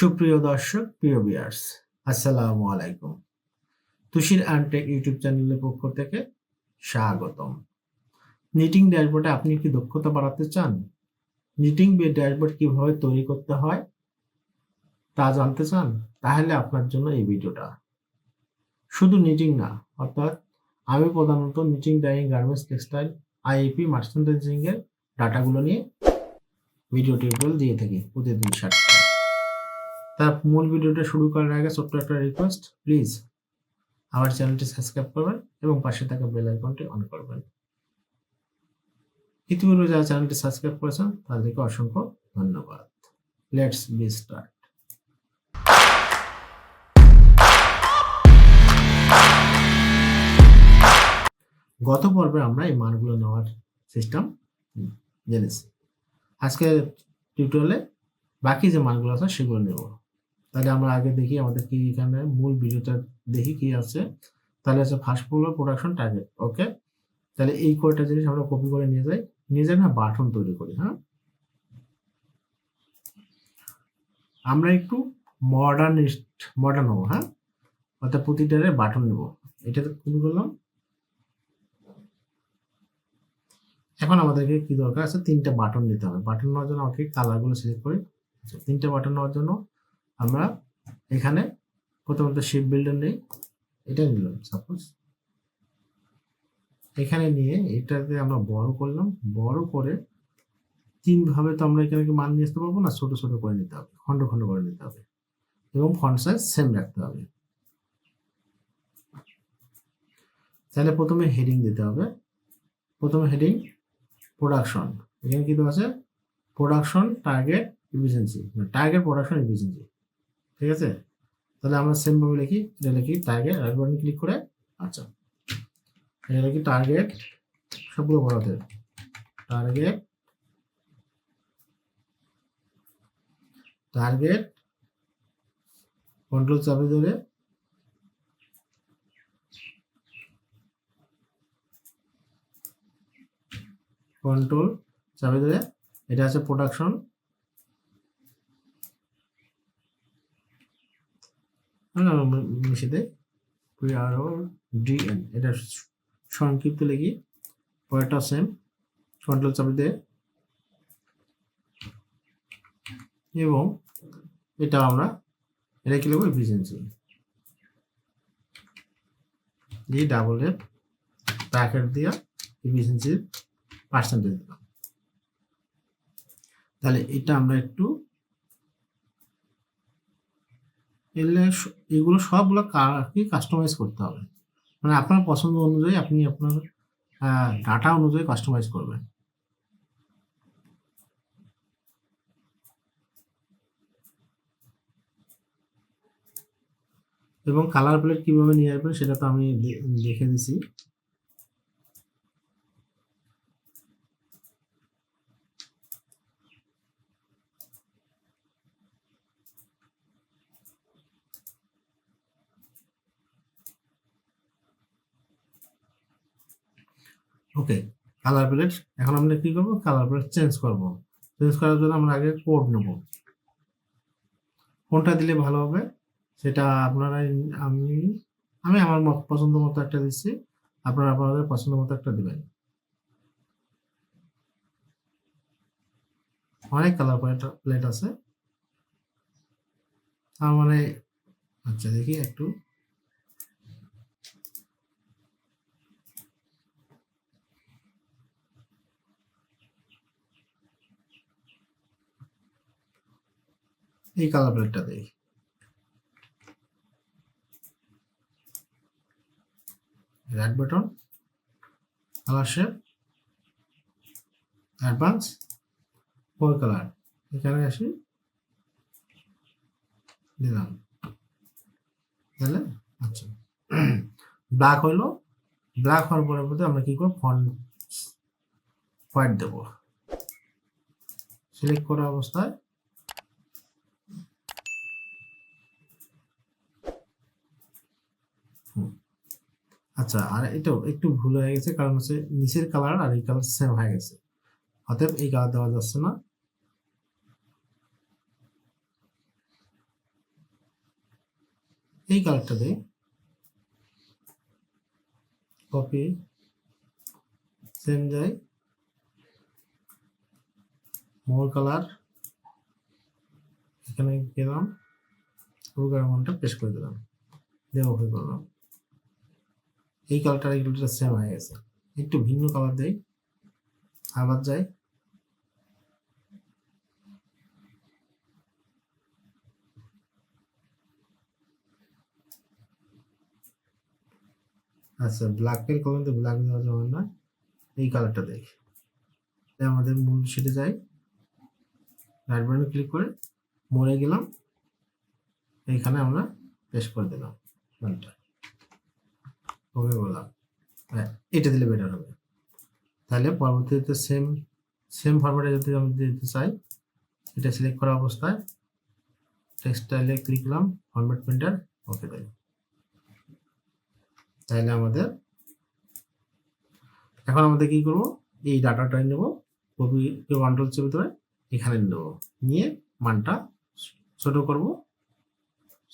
সুপ্রিয় দর্শক, প্রিয় বিয়ার্স আসসালামু আলাইকুম। তুষির আনটেক ইউটিউব চ্যানেলের পক্ষ থেকে স্বাগতম। নিটিং ড্যাশবোর্ডে আপনি কি দক্ষতা বাড়াতে চান? নিটিং ড্যাশবোর্ড কীভাবে তৈরি করতে হয়? তা জানতে চান? তাহলে আপনার জন্য এই ভিডিওটা। শুধু নিটিং না, অর্থাৎ আমি প্রধানত knitting dyeing garments textile IAP merchandising এর ডাটাগুলো নিয়ে ভিডিও টিউটোরিয়াল দিয়ে থাকি প্রতিদিন সাতটা তার মূল ভিডিওটা শুরু করার আগে ছোট্ট একটা রিকোয়েস্ট প্লিজ আমার চ্যানেলটি সাবস্ক্রাইব করবেন এবং পাশে থাকা বেল আইকনটি অন করবেন। ইতিপূর্বে যারা চ্যানেলটি সাবস্ক্রাইব করেছেন, তাদেরকে অসংখ্য ধন্যবাদ। লেটস বি স্টার্ট গত পর্বে আমরা এই মানগুলো নেওয়ার সিস্টেম জেনেছি। আজকে টিউটোরিয়ালে বাকি যে মানগুলো আছে, সেগুলো নেব। তাহলে আমরা আগে দেখি আমাদের কি এখানে মূল ভিডিওটা দেখি কি আছে। তাহলে হচ্ছে first floor production target okay তাহলে এই কয়টা জিনিস আমরা কপি করে নিয়ে যাই। নিয়ে যাই না বাটন তৈরি করি হ্যাঁ? আমরা একটু মডার্নিস্ট মডার্ন হব হ্যাঁ? অর্থাৎ প্রতিটারে বাটন নেব। এটা তো কপি করলাম। এখন আমাদেরকে কি দরকার আছে? তিনটা বাটন নিতে হবে। বাটন নেওয়ার জন্য আমাকে কালারগুলো সিলেক্ট করি? তিনটা বাটন নেওয়ার জন্য আমরা এখানে প্রথমত শিপ বিল্ডার নেই এটা নিলাম সাপোজ এখানে নিয়ে এটাতে আমরা বড় করলাম, বড় করে তিন ভাবে তো আমরা এখানে মান নিয়ে আসতে পারব না? ছোট ছোট করে নিতে হবে, খন্ড খন্ড করে নিতে হবে এবং ফন্ট সাইজ সেম রাখতে হবে। তাহলে প্রথমে হেডিং দিতে হবে, প্রথমে হেডিং প্রোডাকশন এখানে কি দেওয়া আছে? Production target efficiency target production efficiency ঠিক আছে? তাহলে আমরা সেম ভাবে লিখি, এটা লিখি টার্গেট রাইট বাটন ক্লিক করে আচ্ছা। এটা লিখি টার্গেট সবগুলো হাতের টার্গেট টার্গেট কন্ট্রোল চাপে ধরে কন্ট্রোল চাপে ধরে, এটা আছে প্রোডাকশন মিশে দেয় এটা সংক্ষিপ্ত লিখি। পরেরটা সেম কন্ট্রোল চাপে দেয় এবং এটা আমরা এটা কি লিখব? এফিসিয়েন্সি দিয়ে ডাবল এফ প্যাকেট দিয়া এফিসিয়েন্সির পার্সেন্টেজ দিলাম। তাহলে এটা আমরা একটু এলে এগুলো সবগুলো কি কাস্টমাইজ করতে হবে। মানে আপনার পছন্দ অনুযায়ী আপনি আপনার ডাটা অনুযায়ী কাস্টমাইজ করবেন। এবং কালার প্লেট কীভাবে নিয়ে আসবেন সেটা তো আমি দেখে দিছি। ওকে কালার প্লেট এখন আমরা কি করব? কালার প্লেট চেঞ্জ করব। চেঞ্জ করার জন্য আমরা আগে কোড নেব। কোনটা দিলে ভালো হবে? সেটা আপনারা আমি আমি আমার পছন্দ মতো একটা দিচ্ছি। আপনারা আপনাদের পছন্দ মতো একটা দিবেন। অনেক কালার প্লেট আছে। তার মানে আচ্ছা দেখি, একটু। এই কালার প্লেটটা দেই। Right button colour shape advance four colour এখানে আসি, দিলাম। তাহলে আচ্ছা। ব্ল্যাক হলো ব্ল্যাক হওয়ার পরে পরে আমরা কি করব? ফন্ট হোয়াইট দেব। সিলেক্ট করা অবস্থায় আচ্ছা আর এটাও একটু ভুল হয়ে গেছে, কারণ হচ্ছে নিচের কালার আর এই কালার সেম হয়ে গেছে। অতএব এই কালার দেওয়া যাচ্ছে না। এই কালারটা দিই কপি সেম যাই মোর কালার এখানে গেলাম পুরো অ্যামাউন্টটা পেশ করে দিলাম। দিয়ে ওকে করলাম এই কালারটা এগুলোটা সেম হয়ে গেছে। একটু ভিন্ন কালার দেই। আবার যাই। আচ্ছা ব্ল্যাকের কলম তো ব্ল্যাক দেওয়া যাবে না। এই কালারটা দেখি আমাদের মূল শিটে যাই। রাইট বাটনে ক্লিক করে মরে গেলাম। এইখানে আমরা পেশ করে দিলাম। মানটা ওকে বললাম হ্যাঁ এটা দিলে বেটার হবে। তাহলে পরবর্তীতে সেম সেম ফরম্যাটে যদি আমি দিতে চাই, এটা সিলেক্ট করা অবস্থায় টেক্সটাইলে ক্লিক করলাম ফরম্যাট প্রিন্টার ওকে দিলাম তাহলে আমাদের, এখন আমাদের কি করব? এই ডাটাটা নেব কপি কন্ট্রোল চেপে ধরে এখানে নেব। নিয়ে মানটা ছোট করব।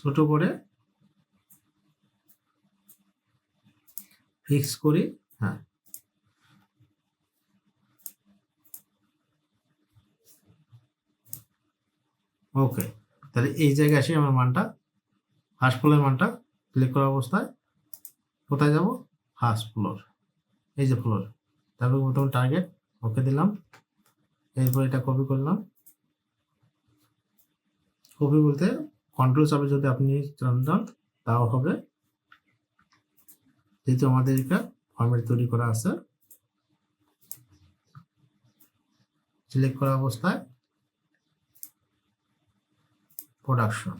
ছোট করে ফিক্স করি হ্যাঁ। ওকে তাহলে এই জায়গায় আসি আমার মানটা ফার্স্ট ফ্লোরের মানটা ক্লিক করা অবস্থায় কোথায় যাব? ফার্স্ট ফ্লোর এই যে ফ্লোর তারপর প্রথম টার্গেট ওকে দিলাম। এরপর এটা কপি করলাম। কপি বলতে কন্ট্রোল চাপে যদি আপনি চান তাও হবে। যেহেতু আমাদের এটা ফর্মেট তৈরি করা আছে সিলেক্ট করা অবস্থায় প্রোডাকশন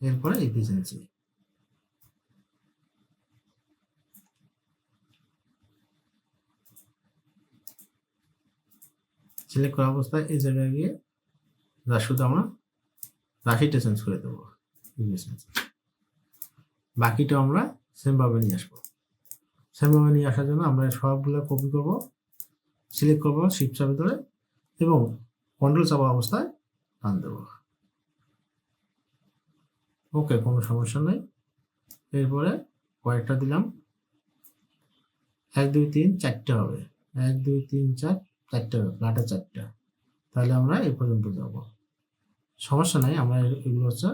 এরপরে এফিসিয়েন্সি সিলেক্ট করা অবস্থায় এই জায়গায় গিয়ে শুধু আমরা রাশিটা চেঞ্জ করে দেবো efficiency। বাকিটা আমরা সেমভাবে নিয়ে আসব। সেমভাবে নিয়ে আসার জন্য আমরা সবগুলো কপি করব সিলেক্ট করব শিফট চাপে ধরে এবং কন্ট্রোল চাপা অবস্থায় টান দেবো। ওকে কোনো সমস্যা নেই। এরপরে কয়েকটা দিলাম। এক, দুই, তিন, চারটে হবে। এক, দুই, তিন, চার, চারটে হবে ফ্ল্যাটে চারটা। তাহলে আমরা এ পর্যন্ত যাব। সমস্যা নাই, আমরা এগুলো হচ্ছে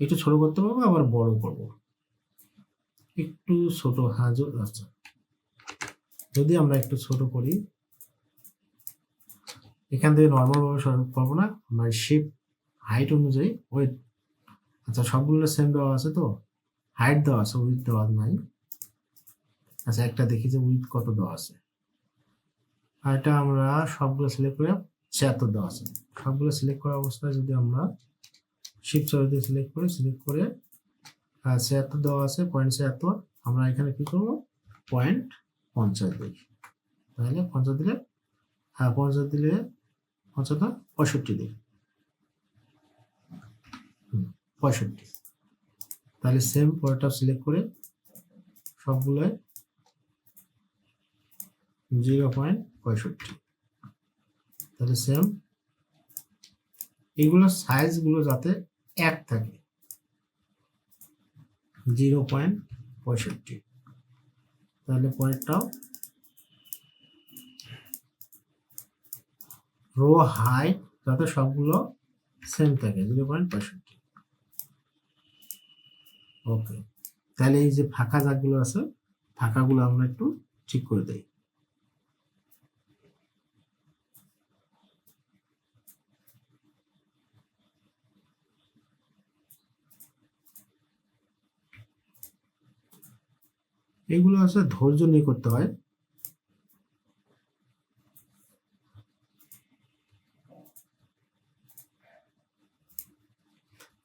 একটু ছোট করতে পারব, আবার বড় করব। একটু ছোট হাজর আচ্ছা। যদি আমরা একটু ছোট করি, এখান থেকে নর্মাল ভাবে সরাতে পারব না, আমরা শেপ হাইট অনুযায়ী ওয়েট আচ্ছা সবগুলো সেম দেওয়া আছে তো? হাইট দেওয়া আছে উইথ দেওয়া নাই। আচ্ছা একটা দেখি যে উইথ কত দেওয়া আছে। আর এটা আমরা সবগুলো সিলেক্ট করে ছিয়াত্তর দেওয়া আছে। সবগুলো সিলেক্ট করা অবস্থায় যদি আমরা শিফট চরিত্র সিলেক্ট করে সিলেক্ট করে ছিয়াত্তর দেওয়া আছে পয়েন্ট ছিয়াত্তর আমরা এখানে কি করব? পয়েন্ট পঞ্চাশ দিই। তাহলে পঞ্চাশ দিলে হ্যাঁ পঞ্চাশ দিলে পঞ্চাশ পঁয়ষট্টি দিই। পঁয়ষট্টি। তাহলে সেম পরেরটা সিলেক্ট করে সবগুলোয় জিরো পয়েন্ট পঁয়ষট্টি। তাহলে সেম এগুলো সাইজগুলো যাতে এক থাকে। জিরো পয়েন্ট পঁয়ষট্টি। তাহলে পরেরটাও রো হাই যাতে সবগুলো সেম থাকে, জিরো পয়েন্ট পঁয়ষট্টি। ওকে তাহলে এই যে ফাঁকা দাগগুলো আছে, ফাঁকাগুলো আমরা একটু ঠিক করে দেই। এগুলো আসলে ধৈর্য নিয়ে করতে হয়।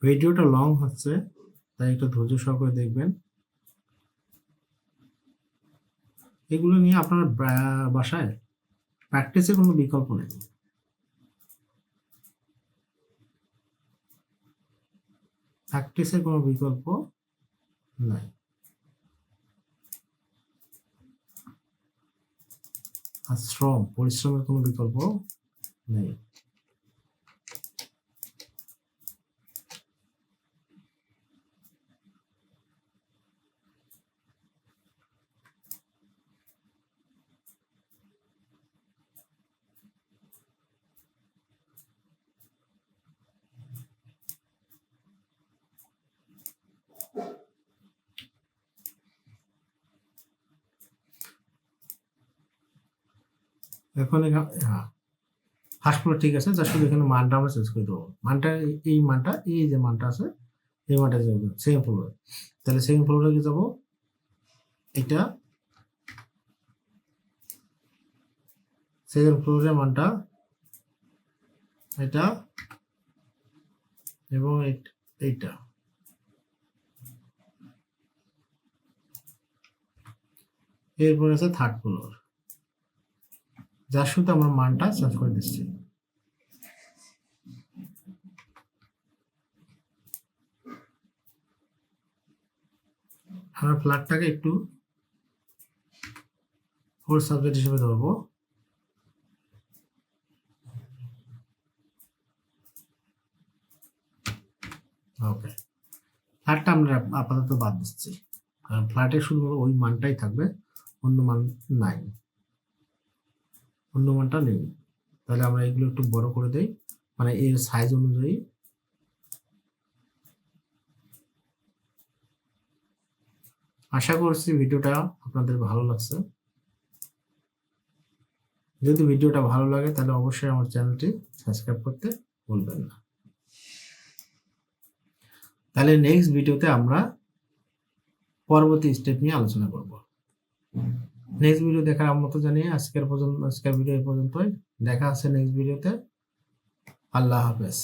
ভিডিওটা লং হচ্ছে, তাই একটু ধৈর্য সহকারে দেখবেন। এগুলো নিয়ে আপনার বাসায় প্র্যাকটিসের কোনো বিকল্প নেই। প্র্যাকটিসের কোনো বিকল্প নাই। আর শ্রম পরিশ্রমের কোনো বিকল্প নেই। এখন হ্যাঁ। ফ্লোর ঠিক আছে যা শুধু এখানে মানটা আমরা চেঞ্জ করে দেবো। মানটা, এই- মানটা, এই যে মানটা আছে, এই মানটা যাব সেকেন্ড ফ্লোরে তাহলে সেকেন্ড ফ্লোরে কি যাব? এটা সেকেন্ড ফ্লোরের মানটা, এটা এবং এই- এইটা। এরপর আছে থার্ড ফ্লোর যার শুধু আমরা মানটা চেঞ্জ করে দিচ্ছি। আমরা ফ্ল্যাটটাকে একটু ফোর সাবজেক্ট হিসেবে ধরবো। ওকে ফ্ল্যাটটা আমরা আপাতত বাদ দিচ্ছি। কারণ ফ্ল্যাটে শুধু ওই মানটাই থাকবে, অন্য মান নাই। অন্য মানটা নেই। তাহলে আমরা এগুলো একটু বড় করে দেই। মানে এর সাইজ অনুযায়ী। আশা করছি ভিডিওটা আপনাদের ভালো লাগছে। যদি ভিডিওটা ভালো লাগে, তাহলে অবশ্যই আমার চ্যানেলটি সাবস্ক্রাইব করতে ভুলবেন না। তাহলে নেক্সট ভিডিওতে আমরা পরবর্তী স্টেপ নিয়ে আলোচনা করব। নেক্সট ভিডিও দেখার আমন্ত্রণ জানিয়ে আজকের পর্যন্ত আজকের ভিডিও পর্যন্তই। দেখা আছে নেক্সট ভিডিওতে আল্লাহ হাফেজ।